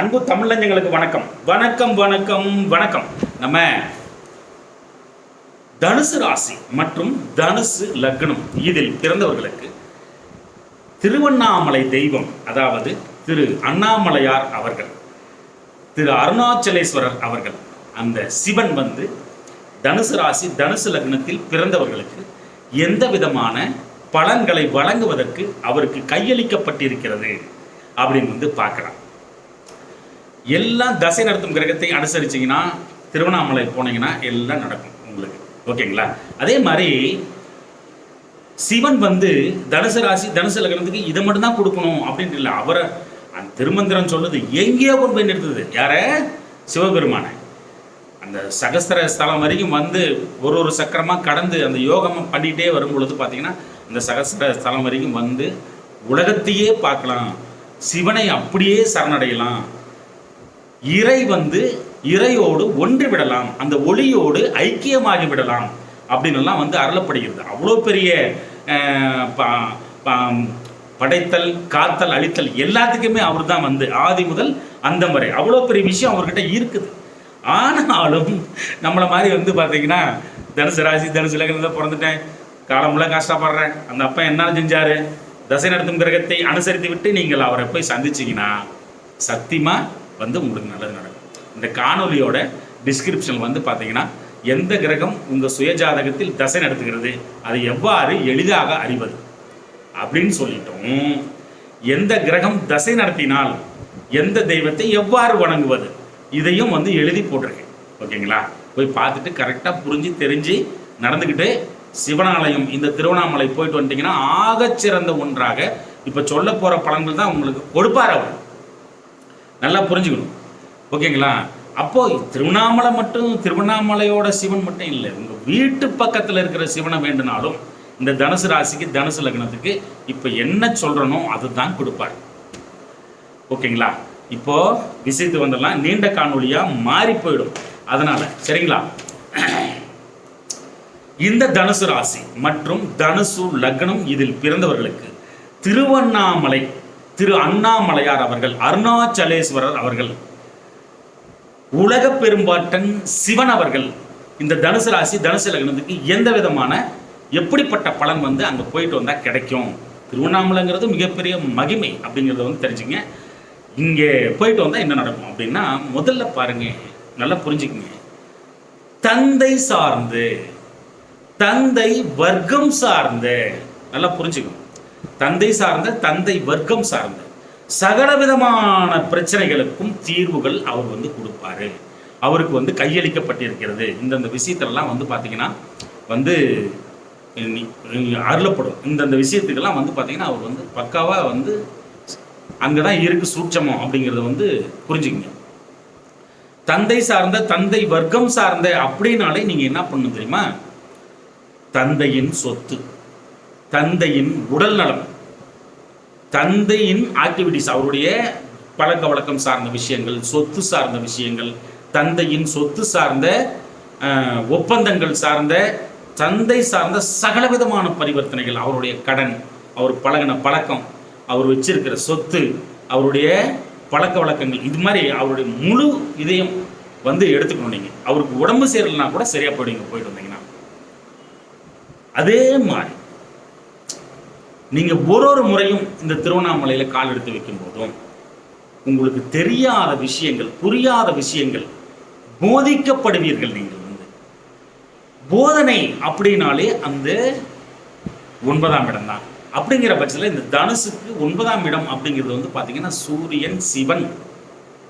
அன்பு தமிழஞ்சங்களுக்கு வணக்கம். வணக்கம் வணக்கம் வணக்கம். நம்ம தனுசு ராசி மற்றும் தனுசு லக்னம் இதில் பிறந்தவர்களுக்கு திருவண்ணாமலை தெய்வம் அதாவது திரு அண்ணாமலையார் அவர்கள் திரு அருணாச்சலேஸ்வரர் அவர்கள் அந்த சிவன் வந்து தனுசு ராசி தனுசு லக்னத்தில் பிறந்தவர்களுக்கு எந்த விதமான பலன்களை வழங்குவதற்கு அவருக்கு கையளிக்கப்பட்டிருக்கிறது அப்படின்னு வந்து பார்க்கலாம். எல்லாம் தசை நடத்தும் கிரகத்தை அனுசரிச்சிங்கன்னா திருவண்ணாமலை போனீங்கன்னா எல்லாம் நடக்கும் உங்களுக்கு. ஓகேங்களா? அதே மாதிரி சிவன் வந்து தனுசு ராசி தனுசு லக்னத்துக்கு இதை மட்டும்தான் கொடுக்கணும் அப்படின்ட்டு இல்லை. அவரை அந்த திருமந்திரம் சொல்லுது எங்கேயோ கொண்டு போய் நிறுத்துது. யார? சிவபெருமானை. அந்த சகஸ்திர ஸ்தலம் வரைக்கும் வந்து ஒரு ஒரு சக்கரமாக கடந்து அந்த யோகம் பண்ணிகிட்டே வரும் பொழுது பார்த்தீங்கன்னா அந்த சகஸ்திர ஸ்தலம் வரைக்கும் வந்து உலகத்தையே பார்க்கலாம். சிவனை அப்படியே சரணடையலாம். இறை வந்து இறையோடு ஒன்று விடலாம் அந்த ஒளியோடு ஐக்கியமாகி விடலாம் அப்படின்னு வந்து அருளப்படுகிறது. அவ்வளோ பெரிய ப- படைத்தல் காத்தல் அழித்தல் எல்லாத்துக்குமே அவர் தான் வந்து ஆதி முதல் அந்த முறை அவ்வளோ பெரிய விஷயம் அவர்கிட்ட இருக்குது. ஆனாலும் நம்மளை மாதிரி வந்து பார்த்தீங்கன்னா தனுசு ராசி தனுசு லக்னத்தில் பிறந்துட்டேன் காலமுள்ள கஷ்டப்படுறேன் அந்த அப்பா என்ன செஞ்சாரு? தசை நடத்தும் கிரகத்தை அனுசரித்து விட்டு நீங்கள் அவரை போய் சந்திச்சீங்கன்னா சத்தியமாக வந்து உங்களுக்கு நல்லது நடக்கும். இந்த காணொலியோட டிஸ்கிரிப்ஷன் வந்து பார்த்தீங்கன்னா எந்த கிரகம் உங்கள் சுயஜாதகத்தில் தசை நடத்துகிறது? அதை எவ்வாறு எளிதாக அறிவது? அப்படின்னு சொல்லிட்டோம். எந்த கிரகம் தசை நடத்தினால் எந்த தெய்வத்தை எவ்வாறு வணங்குவது? இதையும் வந்து எழுதி போட்டிருக்கேன். ஓகேங்களா? போய் பார்த்துட்டு கரெக்டாக புரிஞ்சு தெரிஞ்சு நடந்துக்கிட்டு சிவனாலயம் இந்த திருவண்ணாமலை போயிட்டு வந்துட்டீங்கன்னா ஆகச்சிறந்த ஒன்றாக இப்போ சொல்ல போகிற பலன்கள் தான் உங்களுக்கு கொடுப்பார் அவர். நல்லா புரிஞ்சுக்கணும். ஓகேங்களா? அப்போது திருவண்ணாமலை மட்டும் திருவண்ணாமலையோட சிவன் மட்டும் இல்லை. உங்கள் வீட்டு பக்கத்தில் இருக்கிற சிவனை வேண்டுனாலும் இந்த தனுசு ராசிக்கு தனுசு லக்னத்துக்கு இப்போ என்ன சொல்றனோ அதுதான் கொடுப்பார். ஓகேங்களா? இப்போது விஷயத்து வந்துடலாம் நீண்ட காணொலியாக மாறி போயிடும். அதனால் சரிங்களா? இந்த தனுசு ராசி மற்றும் தனுசு லக்னம் இதில் பிறந்தவர்களுக்கு திருவண்ணாமலை திரு அண்ணாமலையார் அவர்கள் அருணாச்சலேஸ்வரர் அவர்கள் உலக பெரும்பாட்டன் சிவன் அவர்கள் இந்த தனுசு ராசி தனுசு லக்னத்துக்கு எந்த விதமான எப்படிப்பட்ட பலன் வந்து அங்கே போயிட்டு வந்தால் கிடைக்கும்? திருவண்ணாமலைங்கிறது மிகப்பெரிய மகிமை அப்படிங்கிறத வந்து தெரிஞ்சுங்க. இங்கே போயிட்டு வந்தால் என்ன நடக்கும் அப்படின்னா முதல்ல பாருங்க நல்லா புரிஞ்சுக்குங்க. தந்தை சார்ந்து தந்தை வர்க்கம் சார்ந்து நல்லா புரிஞ்சுக்கணும். தந்தை சார்ந்த தந்தை வர்க்கம் சார்ந்த. சகல விதமான பிரச்சனைகளுக்கும் தீர்வுகள் அவர் வந்து கொடுப்பாரு. அவருக்கு வந்து கையளிக்கப்பட்டிருக்கிறது. இந்தந்த விஷயத்திலலாம் வந்து பார்த்தீங்கன்னா வந்து அருளப்படும். இந்தந்த விஷயத்துக்கெல்லாம் வந்து பார்த்தீங்கன்னா அவர் வந்து பக்காவாக வந்து அங்கே தான் இருக்கு சூட்சமம் அப்படிங்கிறத வந்து புரிஞ்சுக்கங்க. தந்தை சார்ந்த தந்தை வர்க்கம் சார்ந்த அப்படின்னாலே நீங்கள் என்ன பண்ணணும் தெரியுமா? தந்தையின் சொத்து. தந்தையின் உடல் நலம். தந்தையின் ஆக்டிவிட்டிஸ் அவருடைய பழக்க வழக்கம் சார்ந்த விஷயங்கள் சொத்து சார்ந்த விஷயங்கள் தந்தையின் சொத்து சார்ந்த ஒப்பந்தங்கள் சார்ந்த தந்தை சார்ந்த சகலவிதமான பரிவர்த்தனைகள் அவருடைய கடன் அவர் பழகின பழக்கம் அவர் வச்சிருக்கிற சொத்து அவருடைய பழக்க வழக்கங்கள் இது மாதிரி அவருடைய முழு இதயம் வந்து எடுத்துக்கணும் நீங்கள் அவருக்கு உடம்பு சேரலைன்னா கூட சரியாக போயிடுங்க போயிட்டு வந்தீங்கன்னா. அதே மாதிரி நீங்கள் ஒரு ஒரு முறையும் இந்த திருவண்ணாமலையில் கால் எடுத்து வைக்கும் போதும் உங்களுக்கு தெரியாத விஷயங்கள் புரியாத விஷயங்கள் போதிக்கப்படுவீர்கள் நீங்கள் வந்து. போதனை அப்படின்னாலே அந்த ஒன்பதாம் இடம் தான். அப்படிங்கிற பட்சத்தில் இந்த தனுசுக்கு ஒன்பதாம் இடம் அப்படிங்கிறது வந்து பார்த்தீங்கன்னா சூரியன் சிவன்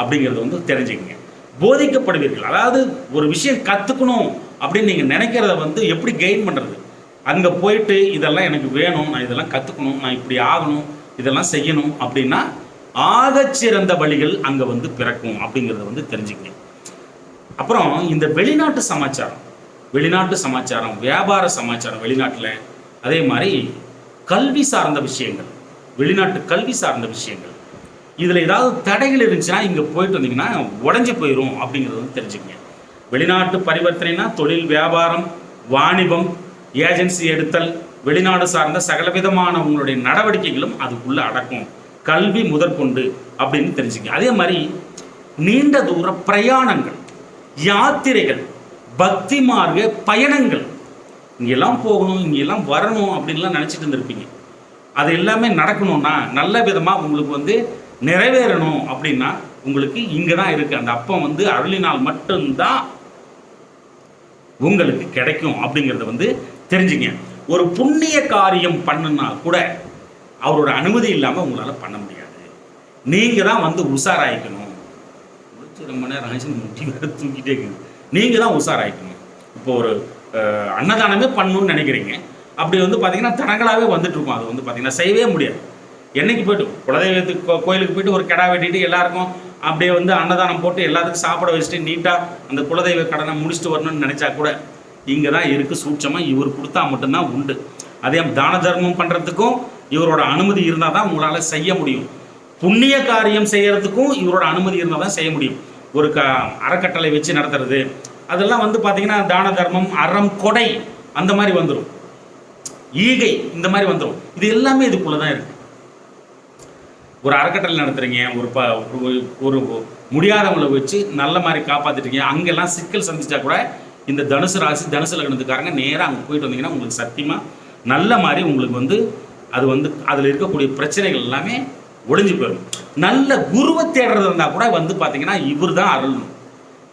அப்படிங்கிறது வந்து தெரிஞ்சுக்கங்க. போதிக்கப்படுவீர்கள். அதாவது ஒரு விஷயம் கற்றுக்கணும் அப்படின்னு நீங்கள் நினைக்கிறத வந்து எப்படி கெயின் பண்ணுறது அங்கே போயிட்டு இதெல்லாம் எனக்கு வேணும் நான் இதெல்லாம் கற்றுக்கணும் நான் இப்படி ஆகணும் இதெல்லாம் செய்யணும் அப்படின்னா ஆகச்சிறந்த வழிகள் அங்கே வந்து பிறக்கும் அப்படிங்கிறத வந்து தெரிஞ்சுக்கங்க அப்புறம் இந்த வெளிநாட்டு சமாச்சாரம் வெளிநாட்டு சமாச்சாரம் வியாபார சமாச்சாரம் வெளிநாட்டில் அதே மாதிரி கல்வி சார்ந்த விஷயங்கள் வெளிநாட்டு கல்வி சார்ந்த விஷயங்கள். இதில் ஏதாவது தடைகள் இருந்துச்சுன்னா இங்கே போயிட்டு வந்தீங்கன்னா உடஞ்சி போயிடும் அப்படிங்கிறத வந்து தெரிஞ்சுக்கங்க. வெளிநாட்டு பரிவர்த்தனைனா தொழில் வியாபாரம் வாணிபம் ஏஜென்சி எடுத்தல் வெளிநாடு சார்ந்த சகலவிதமான உங்களுடைய நடவடிக்கைகளும் அதுக்குள்ளே அடக்கும். கல்வி முதற்கொண்டு அப்படின்னு தெரிஞ்சுக்க அதே மாதிரி நீண்ட தூர பிரயாணங்கள் யாத்திரைகள் பக்தி மார்க்க பயணங்கள். இங்கெல்லாம் போகணும் இங்கெல்லாம் வரணும் அப்படின்லாம் நினச்சிட்டு இருந்திருப்பீங்க. அது எல்லாமே நடக்கணும்னா நல்ல விதமாக உங்களுக்கு வந்து நிறைவேறணும் அப்படின்னா உங்களுக்கு இங்கே தான் இருக்குது அந்த அப்பம் வந்து அருளினால் மட்டும்தான் உங்களுக்கு கிடைக்கும் அப்படிங்கிறத வந்து தெரிஞ்சுங்க. ஒரு புண்ணிய காரியம் பண்ணுனா கூட அவரோட அனுமதி இல்லாமல் உங்களால் பண்ண முடியாது. நீங்கள் தான் வந்து உஷாராயிக்கணும். முடிச்சு ரொம்ப நேரம் ஆச்சு முட்டி வேறு தூக்கிட்டே இருக்குது நீங்கள் தான் உஷாராயிக்கணும். இப்போ ஒரு அன்னதானமே பண்ணணும்னு நினைக்கிறீங்க. அப்படி வந்து பார்த்தீங்கன்னா தடங்களாகவே வந்துட்டு இருக்கும். அது வந்து பார்த்தீங்கன்னா செய்யவே முடியாது. என்னைக்கு போய்ட்டு குலதெய்வத்துக்கு கோயிலுக்கு போயிட்டு ஒரு கிடா வெட்டிட்டு எல்லாருக்கும் அப்படியே வந்து அன்னதானம் போட்டு எல்லாத்துக்கும் சாப்பிட வச்சுட்டு நீட்டாக அந்த குலதெய்வ கடனை முடிச்சுட்டு வரணும்னு நினச்சா கூட இங்கே தான் இருக்குது சூட்சமாக இவர் கொடுத்தா மட்டும்தான் உண்டு. அதே தான தர்மம் பண்ணுறதுக்கும் இவரோட அனுமதி இருந்தால் தான் உங்களால் செய்ய முடியும். புண்ணிய காரியம் செய்கிறதுக்கும் இவரோட அனுமதி இருந்தால் தான் செய்ய முடியும். ஒரு க அறக்கட்டளை வச்சு நடத்துறது அதெல்லாம் வந்து பார்த்தீங்கன்னா தான தர்மம் அறம் கொடை அந்த மாதிரி வந்துடும் ஈகை இந்த மாதிரி வந்துடும் இது எல்லாமே இதுக்குள்ளே தான் இருக்குது ஒரு அறக்கட்டளை நடத்துறீங்க ஒரு ப ஒரு- ஒரு முடியாதவங்களை வச்சு நல்ல மாதிரி காப்பாத்திட்டீங்க அங்கெல்லாம் சிக்கல் சந்திச்சா கூட இந்த தனுசு ராசி தனுசு லக்னத்துக்காரங்க நேராக அங்கே போயிட்டு வந்தீங்கன்னா உங்களுக்கு சத்தியமாக நல்ல மாதிரி உங்களுக்கு வந்து அது வந்து அதில் இருக்கக்கூடிய பிரச்சனைகள் எல்லாமே ஒளிஞ்சு போயிடும். நல்ல குருவை தேடுறது இருந்தால் கூட வந்து பார்த்தீங்கன்னா இவர் தான் அருளணும்.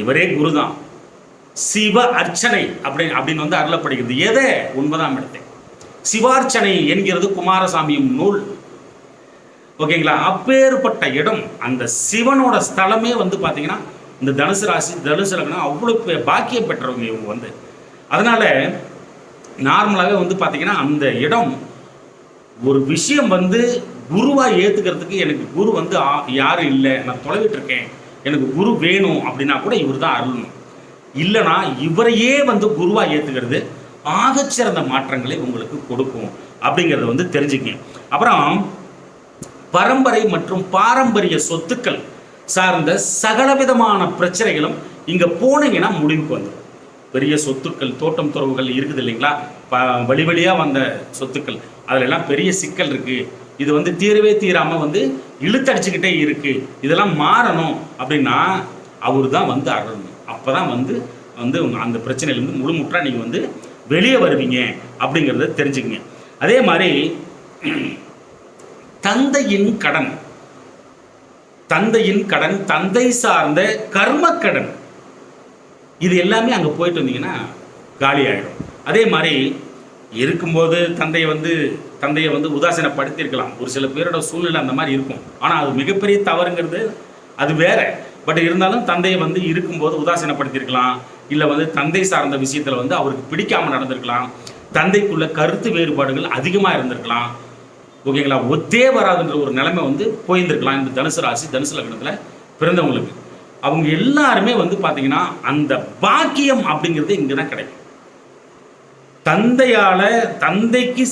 இவரே குரு தான் சிவ அர்ச்சனை அப்படின்னு அப்படின்னு வந்து அருளப்படுகிறது. எதை? ஒன்பதாம் இடத்தை. சிவார்ச்சனை என்கிறது குமாரசாமியும் நூல். ஓகேங்களா? அப்பேற்பட்ட இடம் அந்த சிவனோட ஸ்தலமே வந்து பார்த்தீங்கன்னா இந்த தனுசு ராசி தனுசு லக்னம் அவ்வளோ பே- பாக்கியம் பெற்றவங்க இவங்க வந்து. அதனால் நார்மலாகவே வந்து பார்த்தீங்கன்னா அந்த இடம் ஒரு விஷயம் வந்து குருவாக ஏற்றுக்கிறதுக்கு எனக்கு குரு வந்து ஆ- யாரும் இல்லை நான் தொலைவிட்டு இருக்கேன் எனக்கு குரு வேணும் அப்படின்னா கூட இவர் தான் அருளணும். இல்லைனா இவரையே வந்து குருவாக ஏற்றுக்கிறது ஆகச்சிறந்த மாற்றங்களை உங்களுக்கு கொடுக்கும் அப்படிங்கிறத வந்து தெரிஞ்சுக்கங்க. அப்புறம் பரம்பரை மற்றும் பாரம்பரிய சொத்துக்கள். சார்ந்த சகலவிதமான பிரச்சனைகளும் இங்கே போனீங்கன்னா முடிவுக்கு வந்துடும் பெரிய சொத்துக்கள் தோட்டம் துறவுகள் இருக்குது இல்லைங்களா? ப வழி வழியாக வந்த சொத்துக்கள். அதிலெல்லாம் பெரிய சிக்கல் இருக்குது இது வந்து தீரவே தீராமல் வந்து இழுத்தடிச்சுக்கிட்டே இருக்குது இதெல்லாம் மாறணும் அப்படின்னா அவர் தான் வந்து அடணும் அப்போ தான் வந்து வந்து அந்த பிரச்சனையிலேருந்து முழுமுற்றாக நீங்கள் வந்து வெளியே வருவீங்க அப்படிங்கிறத தெரிஞ்சுக்கங்க. அதே மாதிரி தந்தையின் கடன். தந்தையின் கடன் தந்தை சார்ந்த கர்மக்கடன் இது எல்லாமே அங்கே போயிட்டு வந்தீங்கன்னா காலி ஆகிடும் அதே மாதிரி இருக்கும்போது தந்தையை வந்து தந்தையை வந்து உதாசீனப்படுத்தியிருக்கலாம். ஒரு சில பேரோட சூழ்நிலை அந்த மாதிரி இருக்கும். ஆனால் அது மிகப்பெரிய தவறுங்கிறது அது வேற. பட் இருந்தாலும் தந்தையை வந்து இருக்கும்போது உதாசீனப்படுத்தியிருக்கலாம். இல்லை வந்து தந்தை சார்ந்த விஷயத்தில் வந்து அவருக்கு பிடிக்காமல் நடந்திருக்கலாம். தந்தைக்குள்ள கருத்து வேறுபாடுகள் அதிகமாக இருந்திருக்கலாம். ஓகேங்களா? ஒத்தே வராதுன்ற ஒரு நிலைமை வந்து போயிருந்துருக்கலாம். இந்த தனுசு ராசி தனுசு லக்னத்தில் பிறந்தவங்களுக்கு. அவங்க எல்லாருமே வந்து பார்த்தீங்கன்னா அந்த பாக்கியம் அப்படிங்கிறது இங்கே தான் கிடைக்கும். தந்தையால் தந்தைக்கு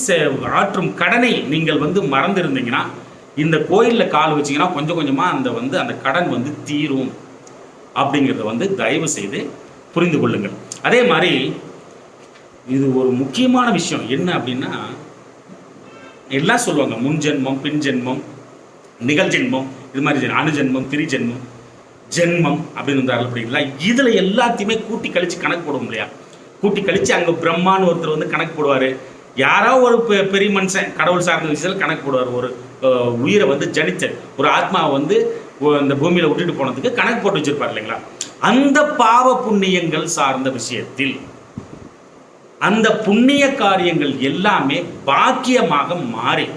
ஆற்றும் கடனை நீங்கள் வந்து மறந்துருந்தீங்கன்னா இந்த கோயிலில் கால் வச்சீங்கன்னா கொஞ்சம் கொஞ்சமாக அந்த வந்து அந்த கடன் வந்து தீரும். அப்படிங்கிறத வந்து தயவு செய்து புரிந்து கொள்ளுங்கள். அதே மாதிரி இது ஒரு முக்கியமான விஷயம். என்ன அப்படின்னா எல்லாம் சொல்லுவாங்க. முன் ஜென்மம் பின் ஜென்மம் நிகழ்ஜென்மம் இது மாதிரி அணுஜென்மம் திரிஜென்மம் ஜென்மம் அப்படின்னு வந்து அப்படிங்களா இதில் எல்லாத்தையுமே கூட்டி கழித்து கணக்கு போடுவோம் இல்லையா? கூட்டி கழிச்சு அங்கே பிரம்மான்னு ஒருத்தர் வந்து கணக்கு போடுவார். யாரோ ஒரு பெ- பெரிய மனுஷன் கடவுள் சார்ந்த விஷயத்தில் கணக்கு போடுவார். ஒரு உயிரை வந்து ஜனித்தர் ஒரு ஆத்மாவை வந்து இந்த பூமியில் விட்டுட்டு போனதுக்கு கணக்கு போட்டு வச்சிருப்பார் இல்லைங்களா? அந்த பாவ புண்ணியங்கள் சார்ந்த விஷயத்தில் அந்த புண்ணிய காரியங்கள் எல்லாமே பாக்கியமாக மாறி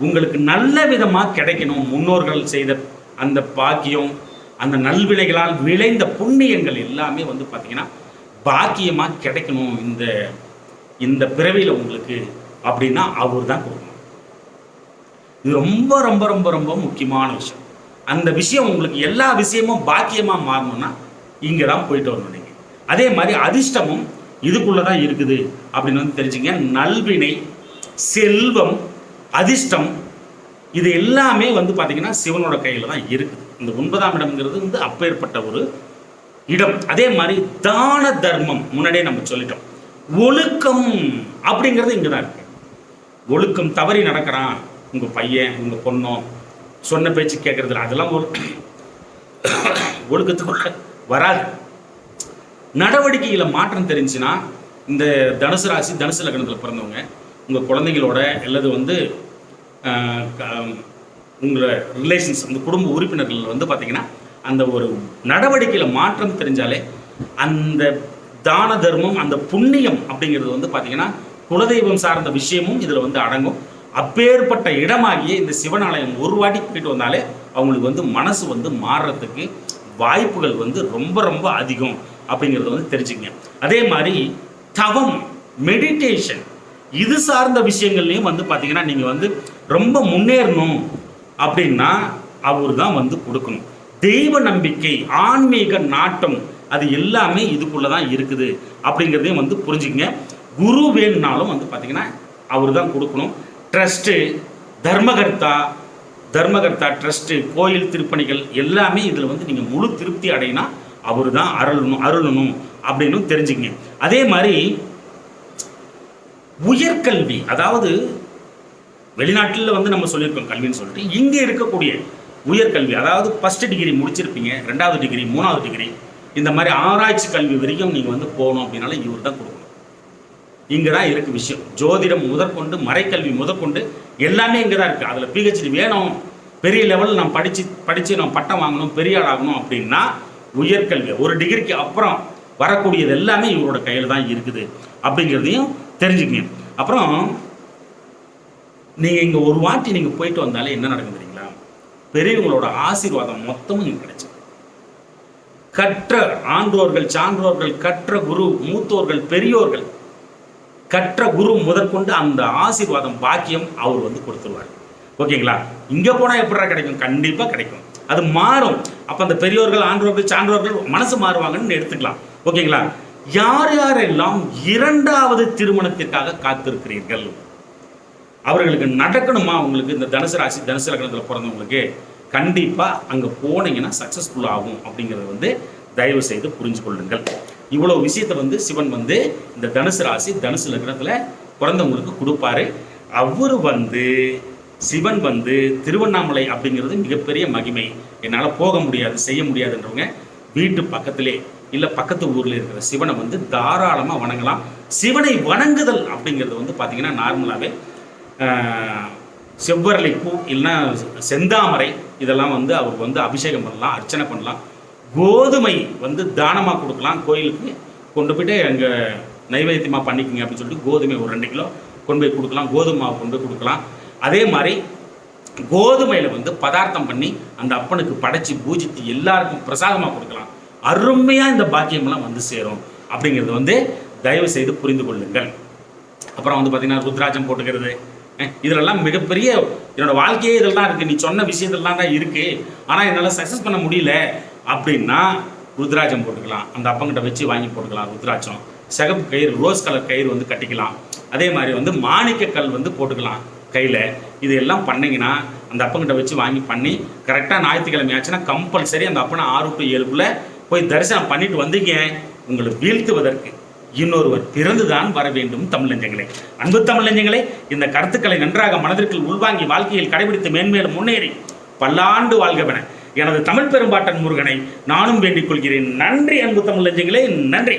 உங்களுக்கு நல்ல விதமாக கிடைக்கணும். முன்னோர்கள் செய்த அந்த பாக்கியம் அந்த நல்விளைகளால் விளைந்த புண்ணியங்கள் எல்லாமே வந்து பார்த்தீங்கன்னா பாக்கியமாக கிடைக்கணும் இந்த இந்த பிறவியில் உங்களுக்கு அப்படின்னா அவர் தான் கொடுக்கணும். இது ரொம்ப ரொம்ப ரொம்ப ரொம்ப முக்கியமான விஷயம். அந்த விஷயம் உங்களுக்கு எல்லா விஷயமும் பாக்கியமாக மாறணும்னா இங்கே தான் போயிட்டு வரணும் நீங்கள் அதே மாதிரி அதிர்ஷ்டமும் இதுக்குள்ளே தான் இருக்குது அப்படின்னு வந்து தெரிஞ்சுங்க. நல்வினை செல்வம் அதிர்ஷ்டம் இது எல்லாமே வந்து பார்த்திங்கன்னா சிவனோட கையில் தான் இருக்குது. இந்த ஒன்பதாம் இடம்ங்கிறது வந்து அப்பேற்பட்ட ஒரு இடம். அதே மாதிரி தான தர்மம் முன்னாடியே நம்ம சொல்லிட்டோம். ஒழுக்கம் அப்படிங்கிறது இங்கே தான் இருக்கு. ஒழுக்கம் தவறி நடக்கிறான் உங்கள் பையன் உங்கள் பொண்ணோ சொன்ன பேச்சு கேட்குறதுல அதெல்லாம் ஒரு ஒழுக்கத்துக்குள்ள வராது. நடவடிக்கைகளை மாற்றம் தெரிஞ்சுன்னா இந்த தனுசு ராசி தனுசு லக்னத்தில் பிறந்தவங்க உங்கள் குழந்தைங்களோட அல்லது வந்து க- உங்களோட ரிலேஷன்ஸ் அந்த குடும்ப உறுப்பினர்கள் வந்து பார்த்திங்கன்னா அந்த ஒரு நடவடிக்கையில் மாற்றம் தெரிஞ்சாலே அந்த தான தர்மம் அந்த புண்ணியம் அப்படிங்கிறது வந்து பார்த்திங்கன்னா குலதெய்வம் சார்ந்த விஷயமும் இதில் வந்து அடங்கும். அப்பேற்பட்ட இடமாகிய இந்த சிவனாலயம் ஒரு வாட்டி போயிட்டு வந்தாலே அவங்களுக்கு வந்து மனசு வந்து மாறுறதுக்கு வாய்ப்புகள் வந்து ரொம்ப ரொம்ப அதிகம். அப்படிங்கிறத வந்து தெரிஞ்சுங்க அதே மாதிரி தவம் மெடிடேஷன் இது சார்ந்த விஷயங்கள்லையும் வந்து பார்த்தீங்கன்னா நீங்கள் வந்து ரொம்ப முன்னேறணும் அப்படின்னா அவர் தான் வந்து கொடுக்கணும். தெய்வ நம்பிக்கை ஆன்மீக நாட்டம் அது எல்லாமே இதுக்குள்ளே தான் இருக்குது அப்படிங்கிறதையும் வந்து புரிஞ்சுக்கங்க. குரு வேணும்னாலும் வந்து பார்த்தீங்கன்னா அவர் தான் கொடுக்கணும். ட்ரஸ்ட்டு தர்மகர்த்தா தர்மகர்த்தா ட்ரஸ்ட்டு கோயில் திருப்பணிகள் எல்லாமே இதில் வந்து நீங்கள் முழு திருப்தி அடையினா அவர் தான் அருளணும் அருளணும் அப்படின்னு தெரிஞ்சுக்கங்க. அதே மாதிரி உயர்கல்வி அதாவது வெளிநாட்டில் வந்து நம்ம சொல்லியிருக்கோம் கல்வின்னு சொல்லிட்டு இங்கே இருக்கக்கூடிய உயர்கல்வி அதாவது ஃபஸ்ட் டிகிரி முடிச்சிருப்பீங்க ரெண்டாவது டிகிரி மூணாவது டிகிரி இந்த மாதிரி ஆராய்ச்சி கல்வி வரைக்கும் நீங்கள் வந்து போகணும் அப்படின்னால இவர் தான் கொடுக்கணும். இங்கே தான் இருக்குது விஷயம். ஜோதிடம் முதற்கொண்டு மறைக்கல்வி முதற்கொண்டு எல்லாமே இங்கே தான் இருக்குது அதில் பிஹெச்டி வேணும் பெரிய லெவலில் நான் படித்து படித்து நான் பட்டம் வாங்கணும் பெரிய ஆள் ஆகணும் அப்படின்னா உயர்கல்வி ஒரு டிகிரிக்கு அப்புறம் வரக்கூடியது எல்லாமே இவரோட கையில் தான் இருக்குது. அப்படிங்கிறதையும் தெரிஞ்சுக்கணும் அப்புறம் நீங்கள் இங்கே ஒரு வாட்டி நீங்கள் போயிட்டு வந்தாலே என்ன நடக்கும் தெரியுங்களா? பெரியவங்களோட ஆசீர்வாதம் மொத்தமும் நீங்கள் கிடைச்சது கற்ற ஆண்டோர்கள் சான்றோர்கள் கற்ற குரு மூத்தோர்கள் பெரியோர்கள் கற்ற குரு முதற்கொண்டு அந்த ஆசீர்வாதம் பாக்கியம் அவர் வந்து கொடுத்துருவார். ஓகேங்களா? இங்கே போனால் எப்படா கிடைக்கும்? கண்டிப்பாக கிடைக்கும். அது மாறும். அப்போ அந்த பெரியோர்கள் ஆன்றோர்கள் சான்றோர்கள் மனசு மாறுவாங்கன்னு எடுத்துக்கலாம். ஓகேங்களா? யார் யாரெல்லாம் இரண்டாவது திருமணத்திற்காக காத்திருக்கிறீர்கள்? அவர்களுக்கு நடக்கணுமா? உங்களுக்கு இந்த தனுசு ராசி தனுசு லக்னத்தில் பிறந்தவங்களுக்கு கண்டிப்பாக அங்கே போனீங்கன்னா சக்ஸஸ்ஃபுல் ஆகும் அப்படிங்கிறத வந்து தயவு செய்து புரிஞ்சு கொள்ளுங்கள் இவ்வளோ விஷயத்தை வந்து சிவன் வந்து இந்த தனுசு ராசி தனுசு லக்னத்தில் பிறந்தவங்களுக்கு கொடுப்பாரு. அவர் வந்து சிவன் வந்து திருவண்ணாமலை அப்படிங்கிறது மிகப்பெரிய மகிமை. என்னால் போக முடியாது செய்ய முடியாதுன்றவங்க வீட்டு பக்கத்திலே இல்லை பக்கத்து ஊரில் இருக்கிற சிவனை வந்து தாராளமாக வணங்கலாம். சிவனை வணங்குதல் அப்படிங்கிறது வந்து பார்த்திங்கன்னா நார்மலாகவே செவ்வரளி பூ இல்லைன்னா செந்தாமரை இதெல்லாம் வந்து அவருக்கு வந்து அபிஷேகம் பண்ணலாம் அர்ச்சனை பண்ணலாம். கோதுமை வந்து தானமாக கொடுக்கலாம் கோயிலுக்கு கொண்டு போயிட்டு அங்கே நைவேத்தியமாக பண்ணிக்கிங்க அப்படின்னு சொல்லிட்டு கோதுமை ஒரு ரெண்டு கிலோ கொண்டு போய் கொடுக்கலாம் கோதுமை மாவு கொண்டு போய் கொடுக்கலாம். அதே மாதிரி கோதுமையில் வந்து பதார்த்தம் பண்ணி அந்த அப்பனுக்கு படைச்சி பூஜித்து எல்லாருக்கும் பிரசாதமாக கொடுக்கலாம். அருமையாக இந்த பாக்கியமெல்லாம் வந்து சேரும். அப்படிங்கிறது வந்து தயவு செய்து புரிந்து கொள்ளுங்கள். அப்புறம் வந்து பார்த்தீங்கன்னா ருத்ராஜம் போட்டுக்கிறது. இதிலெல்லாம் மிகப்பெரிய என்னோட வாழ்க்கையே இதெல்லாம் இருக்குது நீ சொன்ன விஷயத்தெல்லாம் தான் இருக்குது ஆனால் என்னால் சக்ஸஸ் பண்ண முடியல அப்படின்னா ருத்ராஜம் போட்டுக்கலாம். அந்த அப்பங்கிட்ட வச்சு வாங்கி போட்டுக்கலாம் ருத்ராட்சம். சிகப்பு கயிறு ரோஸ் கலர் கயிறு வந்து கட்டிக்கலாம். அதே மாதிரி வந்து மாணிக்க கல் வந்து போட்டுக்கலாம். கையில் இது எல்லாம் பண்ணிங்கன்னா அந்த அப்பங்கிட்ட வச்சு வாங்கி பண்ணி கரெக்டாக ஞாயிற்றுக்கிழமை ஆச்சுன்னா கம்பல்சரி அந்த அப்பனை ஆறு டு ஏழுக்குள்ளே போய் தரிசனம் பண்ணிட்டு வந்தீங்க. உங்களை வீழ்த்துவதற்கு இன்னொருவர் பிறந்துதான் வர வேண்டும் தமிழஞ்சங்களே அன்பு தமிழஞ்சங்களே இந்த கருத்துக்களை நன்றாக மனதிற்குள் உள்வாங்கி வாழ்க்கையில் கடைபிடித்து மேன்மேலும் முன்னேறி பல்லாண்டு வாழ்கவன எனது தமிழ் பெரும்பாட்டன் முருகனை நானும் வேண்டிக் கொள்கிறேன். நன்றி அன்பு தமிழஞ்சங்களே நன்றி.